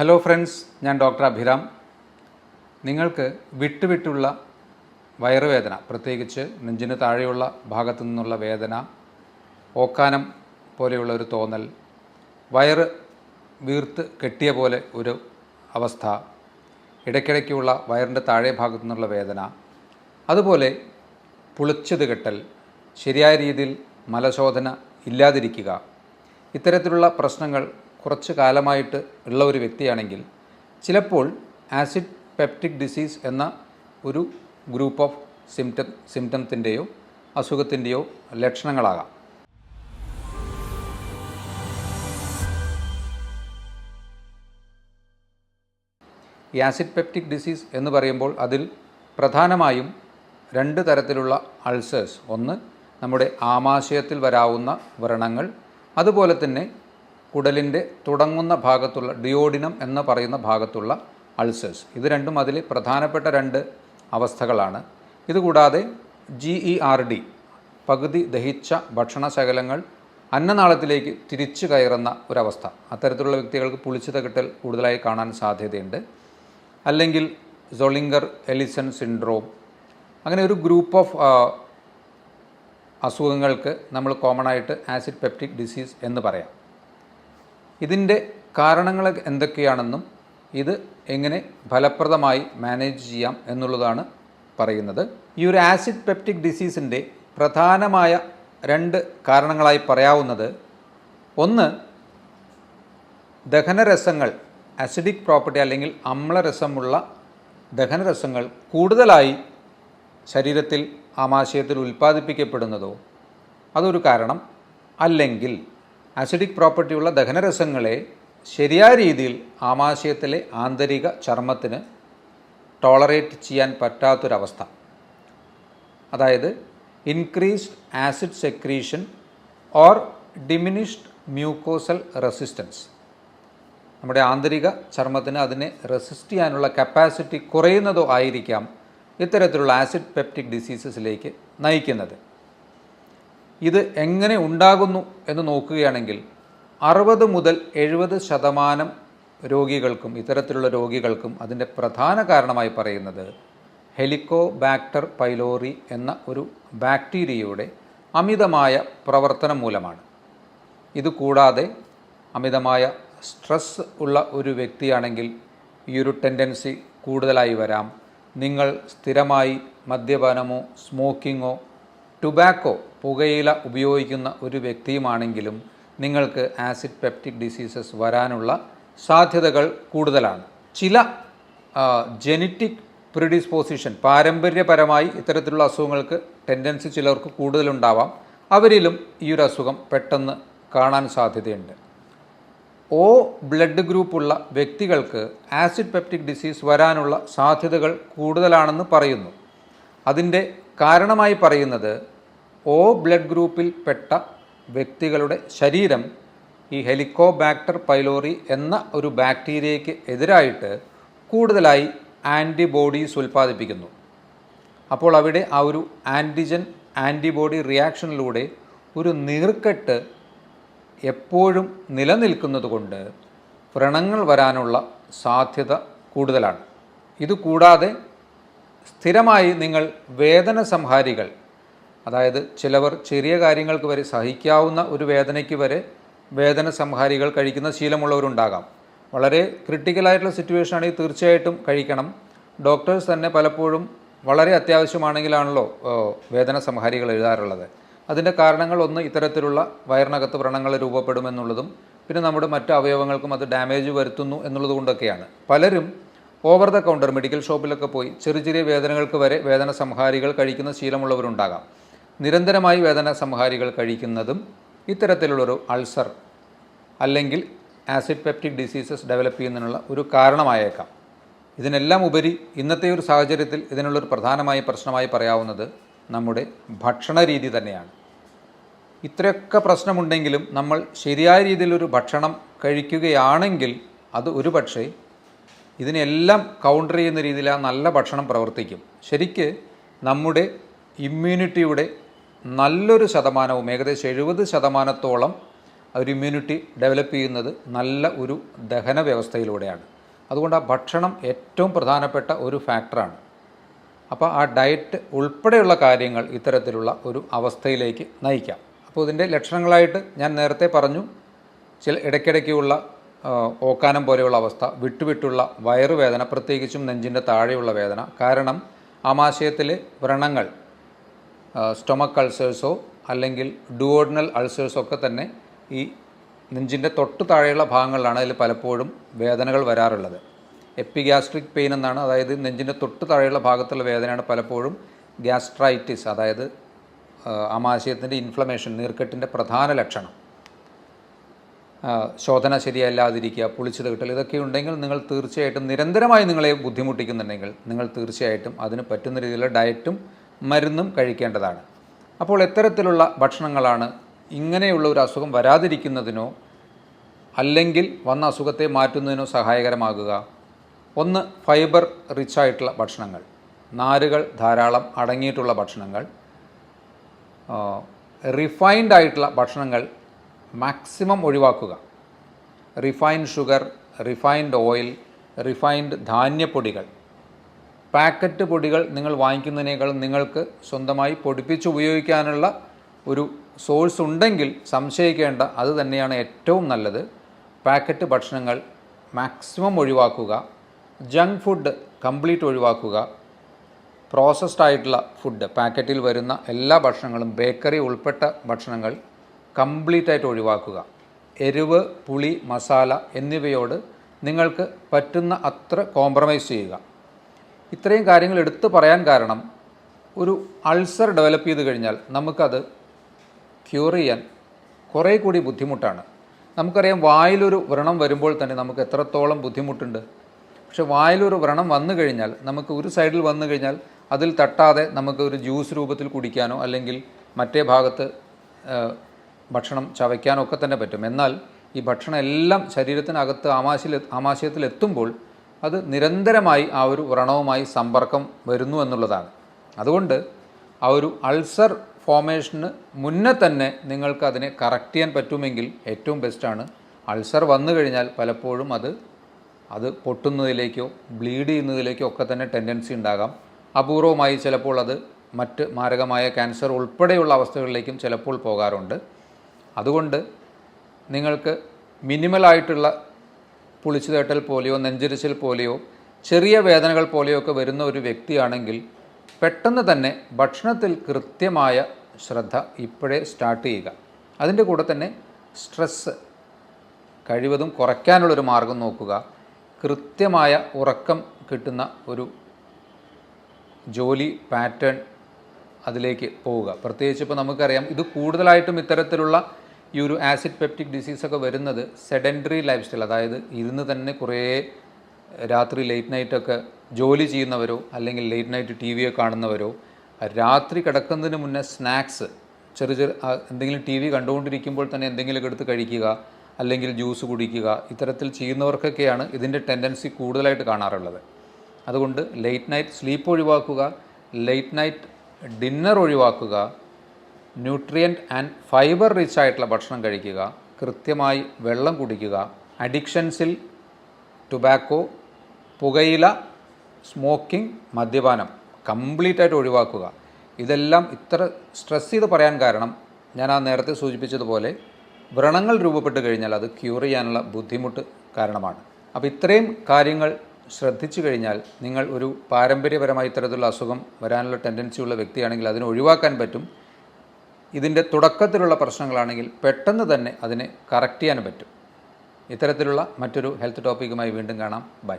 Hello friends ഞാൻ doctor Abhiram. നിങ്ങൾക്ക് വിട്ടുവിട്ടുള്ള വയറുവേദന പ്രത്യേകിച്ച് നെഞ്ചിന് താഴെയുള്ള ഭാഗത്തു നിന്നുള്ള വേദന ഓക്കാനം പോലെയുള്ള ഒരു തോന്നൽ വയറ് വീർത്ത് കെട്ടിയ പോലെ ഒരു അവസ്ഥ ഇടയ്ക്കിടയ്ക്കുള്ള വയറിന്റെ താഴെ ഭാഗത്തു നിന്നുള്ള വേദന അതുപോലെ പുളിച്ചത് കെട്ടൽ ശരിയായ രീതിയിൽ മലശോധന ഇല്ലാതിരിക്കുക ഇത്തരത്തിലുള്ള പ്രശ്നങ്ങൾ കുറച്ച് കാലമായിട്ട് ഉള്ള ഒരു വ്യക്തിയാണെങ്കിൽ ചിലപ്പോൾ ആസിഡ് പെപ്റ്റിക് ഡിസീസ് എന്ന ഒരു ഗ്രൂപ്പ് ഓഫ് സിംറ്റം സിംറ്റംത്തിന്റെയോ അസുഖത്തിന്റെയോ ലക്ഷണങ്ങളാകാം. ഈ ആസിഡ് പെപ്റ്റിക് ഡിസീസ് എന്ന് പറയുമ്പോൾ അതിൽ പ്രധാനമായും രണ്ട് തരത്തിലുള്ള അൾസേഴ്സ്. ഒന്ന് നമ്മുടെ ആമാശയത്തിൽ വരാവുന്ന വ്രണങ്ങൾ അതുപോലെ തന്നെ കുടലിന്റെ തുടങ്ങുന്ന ഭാഗത്തുള്ള ഡിയോഡിനം എന്ന് പറയുന്ന ഭാഗത്തുള്ള അൾസേഴ്സ്. ഇത് രണ്ടും അതിൽ പ്രധാനപ്പെട്ട രണ്ട് അവസ്ഥകളാണ്. ഇതുകൂടാതെ ജി ഇ ആർ ഡി പകുതി ദഹിച്ച ഭക്ഷണശകലങ്ങൾ അന്നനാളത്തിലേക്ക് തിരിച്ചു കയറുന്ന ഒരവസ്ഥ. അത്തരത്തിലുള്ള വ്യക്തികൾക്ക് പുളിച്ചത കിട്ടൽ കൂടുതലായി കാണാൻ സാധ്യതയുണ്ട്. അല്ലെങ്കിൽ സൊളിംഗർ എലിസൺ സിൻഡ്രോം. അങ്ങനെ ഒരു ഗ്രൂപ്പ് ഓഫ് അസുഖങ്ങൾക്ക് നമ്മൾ കോമൺ ആയിട്ട് ആസിഡ് പെപ്റ്റിക് ഡിസീസ് എന്ന് പറയാം. ഇതിന്റെ കാരണങ്ങൾ എന്തൊക്കെയാണെന്നും ഇത് എങ്ങനെ ഫലപ്രദമായി മാനേജ് ചെയ്യാം എന്നുള്ളതാണ് പറയുന്നത്. ഈ ഒരു ആസിഡ് പെപ്റ്റിക് ഡിസീസിന്റെ പ്രധാനമായ രണ്ട് കാരണങ്ങളായി പറയാവുന്നത്. ഒന്ന് ദഹനരസങ്ങൾ അസിഡിക് പ്രോപ്പർട്ടി അല്ലെങ്കിൽ അമ്ലരസമുള്ള ദഹനരസങ്ങൾ കൂടുതലായി ശരീരത്തിൽ ആമാശയത്തിൽ ഉൽപ്പാദിപ്പിക്കപ്പെടുന്നതോ? അതൊരു കാരണം. അല്ലെങ്കിൽ അസിഡിക് പ്രോപ്പർട്ടിയുള്ള ദഹനരസങ്ങളെ ശരിയായ രീതിയിൽ ആമാശയത്തിലെ ആന്തരിക ചർമ്മത്തിന് ടോളറേറ്റ് ചെയ്യാൻ പറ്റാത്തൊരവസ്ഥ. അതായത് increased acid secretion or diminished mucosal resistance നമ്മുടെ ആന്തരിക ചർമ്മത്തിന് അതിനെ റെസിസ്റ്റ് ചെയ്യാനുള്ള കപ്പാസിറ്റി കുറയുന്നതോ ആയിരിക്കാം ഇത്തരത്തിലുള്ള ആസിഡ് പെപ്റ്റിക് ഡിസീസസിലേക്ക് നയിക്കുന്നത്. ഇത് എങ്ങനെ ഉണ്ടാകുന്നു എന്ന് നോക്കുകയാണെങ്കിൽ അറുപത് മുതൽ എഴുപത് ശതമാനം രോഗികൾക്കും ഇത്തരത്തിലുള്ള രോഗികൾക്കും അതിന്റെ പ്രധാന കാരണമായി പറയുന്നത് ഹെലിക്കോബാക്ടർ പൈലോറി എന്ന ഒരു ബാക്ടീരിയയുടെ അമിതമായ പ്രവർത്തനം മൂലമാണ്. ഇത് കൂടാതെ അമിതമായ സ്ട്രെസ് ഉള്ള ഒരു വ്യക്തിയാണെങ്കിൽ ഈ ഒരു ടെൻഡൻസി കൂടുതലായി വരാം. നിങ്ങൾ സ്ഥിരമായി മദ്യപാനമോ സ്മോക്കിങ്ങോ ടുബാക്കോ പുകയില ഉപയോഗിക്കുന്ന ഒരു വ്യക്തിയുമാണെങ്കിലും നിങ്ങൾക്ക് ആസിഡ് പെപ്റ്റിക് ഡിസീസസ് വരാനുള്ള സാധ്യതകൾ കൂടുതലാണ്. ചില ജെനറ്റിക് പ്രിഡിസ്പോസിഷൻ പാരമ്പര്യപരമായി ഇത്തരത്തിലുള്ള അസുഖങ്ങൾക്ക് ടെൻഡൻസി ചിലർക്ക് കൂടുതലുണ്ടാവാം. അവരിലും ഈ ഒരു അസുഖം പെട്ടെന്ന് കാണാൻ സാധ്യതയുണ്ട്. ഒ ബ്ലഡ് ഗ്രൂപ്പുള്ള വ്യക്തികൾക്ക് ആസിഡ് പെപ്റ്റിക് ഡിസീസ് വരാനുള്ള സാധ്യതകൾ കൂടുതലാണെന്ന് പറയുന്നു. അതിന്റെ കാരണമായി പറയുന്നത് ഒ ബ്ലഡ് ഗ്രൂപ്പിൽ പെട്ട വ്യക്തികളുടെ ശരീരം ഈ ഹെലിക്കോബാക്ടർ പൈലോറി എന്ന ഒരു ബാക്ടീരിയയ്ക്ക് എതിരായിട്ട് കൂടുതലായി ആന്റിബോഡീസ് ഉൽപ്പാദിപ്പിക്കുന്നു. അപ്പോൾ അവിടെ ആ ഒരു ആന്റിജൻ ആന്റിബോഡി റിയാക്ഷനിലൂടെ ഒരു നീർക്കെട്ട് എപ്പോഴും നിലനിൽക്കുന്നതുകൊണ്ട് വ്രണങ്ങൾ വരാനുള്ള സാധ്യത കൂടുതലാണ്. ഇതുകൂടാതെ സ്ഥിരമായി നിങ്ങൾ വേദന സംഹാരികൾ അതായത് ചിലവർ ചെറിയ കാര്യങ്ങൾക്ക് വരെ സഹിക്കാവുന്ന ഒരു വേദനയ്ക്ക് വരെ വേദന സംഹാരികൾ കഴിക്കുന്ന ശീലമുള്ളവരുണ്ടാകാം. വളരെ ക്രിട്ടിക്കലായിട്ടുള്ള സിറ്റുവേഷൻ ആണെങ്കിൽ തീർച്ചയായിട്ടും കഴിക്കണം. ഡോക്ടേഴ്സ് തന്നെ പലപ്പോഴും വളരെ അത്യാവശ്യമാണെങ്കിലാണല്ലോ വേദന സംഹാരികൾ എഴുതാറുള്ളത്. അതിന്റെ കാരണങ്ങൾ ഒന്ന് ഇത്തരത്തിലുള്ള വയറിനകത്ത് വ്രണങ്ങൾ രൂപപ്പെടുമെന്നുള്ളതും പിന്നെ നമ്മുടെ മറ്റ് അവയവങ്ങൾക്കും അത് ഡാമേജ് വരുത്തുന്നു എന്നുള്ളതുകൊണ്ടൊക്കെയാണ്. പലരും ഓവർ ദ കൗണ്ടർ മെഡിക്കൽ ഷോപ്പിലൊക്കെ പോയി ചെറിയ ചെറിയ വേദനകൾക്ക് വരെ വേദന സംഹാരികൾ കഴിക്കുന്ന ശീലമുള്ളവരുണ്ടാകാം. നിരന്തരമായി വേദന സംഹാരികൾ കഴിക്കുന്നതും ഇത്തരത്തിലുള്ളൊരു അൾസർ അല്ലെങ്കിൽ ആസിഡ് പെപ്റ്റിക് ഡിസീസസ് ഡെവലപ്പ് ചെയ്യുന്നതിനുള്ള ഒരു കാരണമായേക്കാം. ഇതിനെല്ലാം ഉപരി ഇന്നത്തെ ഒരു സാഹചര്യത്തിൽ ഇതിനുള്ളൊരു പ്രധാനമായ പ്രശ്നമായി പറയാവുന്നത് നമ്മുടെ ഭക്ഷണ രീതി തന്നെയാണ്. ഇത്രയൊക്കെ പ്രശ്നമുണ്ടെങ്കിലും നമ്മൾ ശരിയായ രീതിയിലൊരു ഭക്ഷണം കഴിക്കുകയാണെങ്കിൽ അത് ഒരു പക്ഷേ ഇതിനെല്ലാം കൗണ്ടർ ചെയ്യുന്ന രീതിയിൽ ആ നല്ല ഭക്ഷണം പ്രവർത്തിക്കും. ശരിക്ക് നമ്മുടെ ഇമ്മ്യൂണിറ്റിയുടെ നല്ലൊരു ശതമാനവും ഏകദേശം എഴുപത് ശതമാനത്തോളം ഒരു ഇമ്മ്യൂണിറ്റി ഡെവലപ്പ് ചെയ്യുന്നത് നല്ല ഒരു ദഹന വ്യവസ്ഥയിലൂടെയാണ്. അതുകൊണ്ട് ആ ഭക്ഷണം ഏറ്റവും പ്രധാനപ്പെട്ട ഒരു ഫാക്ടറാണ് അപ്പോൾ ആ ഡയറ്റ് ഉൾപ്പെടെയുള്ള കാര്യങ്ങൾ ഇത്തരത്തിലുള്ള ഒരു അവസ്ഥയിലേക്ക് നയിക്കാം. അപ്പോൾ ഇതിന്റെ ലക്ഷണങ്ങളായിട്ട് ഞാൻ നേരത്തെ പറഞ്ഞു ചില ഇടയ്ക്കിടയ്ക്കുള്ള ഓക്കാനം പോലെയുള്ള അവസ്ഥ വിട്ടുവിട്ടുള്ള വയറുവേദന പ്രത്യേകിച്ചും നെഞ്ചിന്റെ താഴെയുള്ള വേദന. കാരണം ആമാശയത്തിലെ വ്രണങ്ങൾ സ്റ്റൊമക്ക് അൾസേഴ്സോ അല്ലെങ്കിൽ ഡുവോഡിനൽ അൾസേഴ്സോ ഒക്കെ തന്നെ ഈ നെഞ്ചിന്റെ തൊട്ട് താഴെയുള്ള ഭാഗങ്ങളിലാണ് അതിൽ പലപ്പോഴും വേദനകൾ വരാറുള്ളത്. എപ്പിഗ്യാസ്ട്രിക് പെയിൻ എന്നാണ്. അതായത് നെഞ്ചിന്റെ തൊട്ട് താഴെയുള്ള ഭാഗത്തുള്ള വേദനയാണ് പലപ്പോഴും ഗ്യാസ്ട്രൈറ്റിസ് അതായത് ആമാശയത്തിന്റെ ഇൻഫ്ലമേഷൻ നീർക്കെട്ടിന്റെ പ്രധാന ലക്ഷണം. ശോധന ശരിയല്ലാതിരിക്കുക പുളിച്ചത് കിട്ടൽ ഇതൊക്കെ ഉണ്ടെങ്കിൽ നിങ്ങൾ തീർച്ചയായിട്ടും നിരന്തരമായി നിങ്ങളെ ബുദ്ധിമുട്ടിക്കുന്നുണ്ടെങ്കിൽ നിങ്ങൾ തീർച്ചയായിട്ടും അതിന് പറ്റുന്ന രീതിയിലുള്ള ഡയറ്റും മരുന്നും കഴിക്കേണ്ടതാണ്. അപ്പോൾ എത്തരത്തിലുള്ള ഭക്ഷണങ്ങളാണ് ഇങ്ങനെയുള്ള ഒരു അസുഖം വരാതിരിക്കുന്നതിനോ അല്ലെങ്കിൽ വന്ന അസുഖത്തെ മാറ്റുന്നതിനോ സഹായകരമാകുക. ഒന്ന് ഫൈബർ റിച്ച് ആയിട്ടുള്ള ഭക്ഷണങ്ങൾ. നാരുകൾ ധാരാളം അടങ്ങിയിട്ടുള്ള ഭക്ഷണങ്ങൾ. റിഫൈൻഡ് ആയിട്ടുള്ള ഭക്ഷണങ്ങൾ മാക്സിമം ഒഴിവാക്കുക. Refined sugar refined oil refined ധാന്യപ്പൊടികൾ. Packet പൊടികൾ നിങ്ങൾ വാങ്ങിക്കുന്നതിനേക്കാളും നിങ്ങൾക്ക് സ്വന്തമായി പൊടിപ്പിച്ച് ഉപയോഗിക്കാനുള്ള ഒരു സോഴ്സ് ഉണ്ടെങ്കിൽ സംശയിക്കേണ്ട അത് തന്നെയാണ് ഏറ്റവും നല്ലത്. പാക്കറ്റ് ഭക്ഷണങ്ങൾ മാക്സിമം ഒഴിവാക്കുക ജങ്ക് ഫുഡ് കംപ്ലീറ്റ് ഒഴിവാക്കുക. പ്രോസസ്ഡ് ആയിട്ടുള്ള ഫുഡ് പാക്കറ്റിൽ വരുന്ന എല്ലാ ഭക്ഷണങ്ങളും ബേക്കറി ഉൾപ്പെട്ട ഭക്ഷണങ്ങൾ കംപ്ലീറ്റ് ആയിട്ട് ഒഴിവാക്കുക. എരിവ് പുളി മസാല എന്നിവയോട് നിങ്ങൾക്ക് പറ്റുന്ന അത്ര കോംപ്രമൈസ് ചെയ്യുക. ഇത്രയും കാര്യങ്ങൾ എടുത്തു പറയാൻ കാരണം ഒരു അൾസർ ഡെവലപ്പ് ചെയ്ത് കഴിഞ്ഞാൽ നമുക്കത് ക്യൂർ ചെയ്യാൻ കുറേ കൂടി ബുദ്ധിമുട്ടാണ്. നമുക്കറിയാം വായിലൊരു വ്രണം വരുമ്പോൾ തന്നെ നമുക്ക് എത്രത്തോളം ബുദ്ധിമുട്ടുണ്ട്. പക്ഷെ വായിലൊരു വ്രണം വന്നു കഴിഞ്ഞാൽ നമുക്ക് ഒരു സൈഡിൽ വന്നു കഴിഞ്ഞാൽ അതിൽ തട്ടാതെ നമുക്ക് ഒരു ജ്യൂസ് രൂപത്തിൽ കുടിക്കാനോ അല്ലെങ്കിൽ മറ്റേ ഭാഗത്ത് ഭക്ഷണം ചവയ്ക്കാനോ ഒക്കെ തന്നെ പറ്റും. എന്നാൽ ഈ ഭക്ഷണം എല്ലാം ശരീരത്തിനകത്ത് ആമാശയിൽ ആമാശയത്തിൽ എത്തുമ്പോൾ അത് നിരന്തരമായി ആ ഒരു വ്രണവുമായി സമ്പർക്കം വരുന്നു എന്നുള്ളതാണ്. അതുകൊണ്ട് ആ ഒരു അൾസർ ഫോമേഷന് മുന്നേ തന്നെ നിങ്ങൾക്ക് അതിനെ കറക്റ്റ് ചെയ്യാൻ പറ്റുമെങ്കിൽ ഏറ്റവും ബെസ്റ്റാണ് അൾസർ വന്നു കഴിഞ്ഞാൽ പലപ്പോഴും അത് അത് പൊട്ടുന്നതിലേക്കോ ബ്ലീഡ് ചെയ്യുന്നതിലേക്കോ ഒക്കെ തന്നെ ടെൻഡൻസി ഉണ്ടാകാം. അപൂർവമായി ചിലപ്പോൾ അത് മറ്റ് മാരകമായ ക്യാൻസർ ഉൾപ്പെടെയുള്ള അവസ്ഥകളിലേക്കും ചിലപ്പോൾ പോകാറുണ്ട്. അതുകൊണ്ട് നിങ്ങൾക്ക് മിനിമലായിട്ടുള്ള പുളിച്ചു തേട്ടൽ പോലെയോ നെഞ്ചരിച്ചിൽ പോലെയോ ചെറിയ വേദനകൾ പോലെയോ ഒക്കെ വരുന്ന ഒരു വ്യക്തിയാണെങ്കിൽ പെട്ടെന്ന് തന്നെ ഭക്ഷണത്തിൽ കൃത്യമായ ശ്രദ്ധ ഇപ്പോഴേ സ്റ്റാർട്ട് ചെയ്യുക. അതിന്റെ കൂടെ തന്നെ സ്ട്രെസ്സ് കഴിവതും കുറയ്ക്കാനുള്ളൊരു മാർഗം നോക്കുക. കൃത്യമായ ഉറക്കം കിട്ടുന്ന ഒരു ജോലി പാറ്റേൺ അതിലേക്ക് പോവുക. പ്രത്യേകിച്ച് ഇപ്പോൾ നമുക്കറിയാം ഇത് കൂടുതലായിട്ടും ഇത്തരത്തിലുള്ള ഈ ഒരു ആസിഡ് പെപ്റ്റിക് ഡിസീസൊക്കെ വരുന്നത് സെഡൻഡറി ലൈഫ് സ്റ്റൈൽ അതായത് ഇരുന്ന് തന്നെ കുറേ രാത്രി ലേറ്റ് നൈറ്റൊക്കെ ജോലി ചെയ്യുന്നവരോ അല്ലെങ്കിൽ ലേറ്റ് നൈറ്റ് ടി വിയോ കാണുന്നവരോ രാത്രി കിടക്കുന്നതിന് മുന്നേ സ്നാക്സ് ചെറിയ ചെറിയ എന്തെങ്കിലും ടി വി കണ്ടുകൊണ്ടിരിക്കുമ്പോൾ തന്നെ എന്തെങ്കിലുമൊക്കെ എടുത്ത് കഴിക്കുക അല്ലെങ്കിൽ ജ്യൂസ് കുടിക്കുക ഇത്തരത്തിൽ ചെയ്യുന്നവർക്കൊക്കെയാണ് ഇതിന്റെ ടെൻഡൻസി കൂടുതലായിട്ട് കാണാറുള്ളത്. അതുകൊണ്ട് ലേറ്റ് നൈറ്റ് സ്ലീപ്പ് ഒഴിവാക്കുക ലേറ്റ് നൈറ്റ് ഡിന്നർ ഒഴിവാക്കുക ന്യൂട്രിയന്റ് ആൻഡ് ഫൈബർ റിച്ച് ആയിട്ടുള്ള ഭക്ഷണം കഴിക്കുക കൃത്യമായി വെള്ളം കുടിക്കുക അഡിക്ഷൻസിൽ ടുബാക്കോ പുകയില സ്മോക്കിംഗ് മദ്യപാനം കംപ്ലീറ്റ് ആയിട്ട് ഒഴിവാക്കുക. ഇതെല്ലാം ഇത്ര സ്ട്രെസ് ചെയ്ത് പറയാൻ കാരണം ഞാൻ ആ നേരത്തെ സൂചിപ്പിച്ചതുപോലെ വ്രണങ്ങൾ രൂപപ്പെട്ട് കഴിഞ്ഞാൽ അത് ക്യൂർ ചെയ്യാനുള്ള ബുദ്ധിമുട്ട് കാരണമാണ്. അപ്പോൾ ഇത്രയും കാര്യങ്ങൾ ശ്രദ്ധിച്ചു കഴിഞ്ഞാൽ നിങ്ങൾ ഒരു പാരമ്പര്യപരമായി ഇത്തരത്തിലുള്ള അസുഖം വരാനുള്ള ടെൻഡൻസി ഉള്ള വ്യക്തിയാണെങ്കിൽ അതിനെ ഒഴിവാക്കാൻ പറ്റും. ഇതിന്റെ തുടക്കത്തിലുള്ള പ്രശ്നങ്ങളാണെങ്കിൽ പെട്ടെന്ന് തന്നെ അതിനെ കറക്റ്റ് ചെയ്യാൻ പറ്റും. ഇത്തരത്തിലുള്ള മറ്റൊരു ഹെൽത്ത് ടോപ്പിക്കുമായി വീണ്ടും കാണാം. ബൈ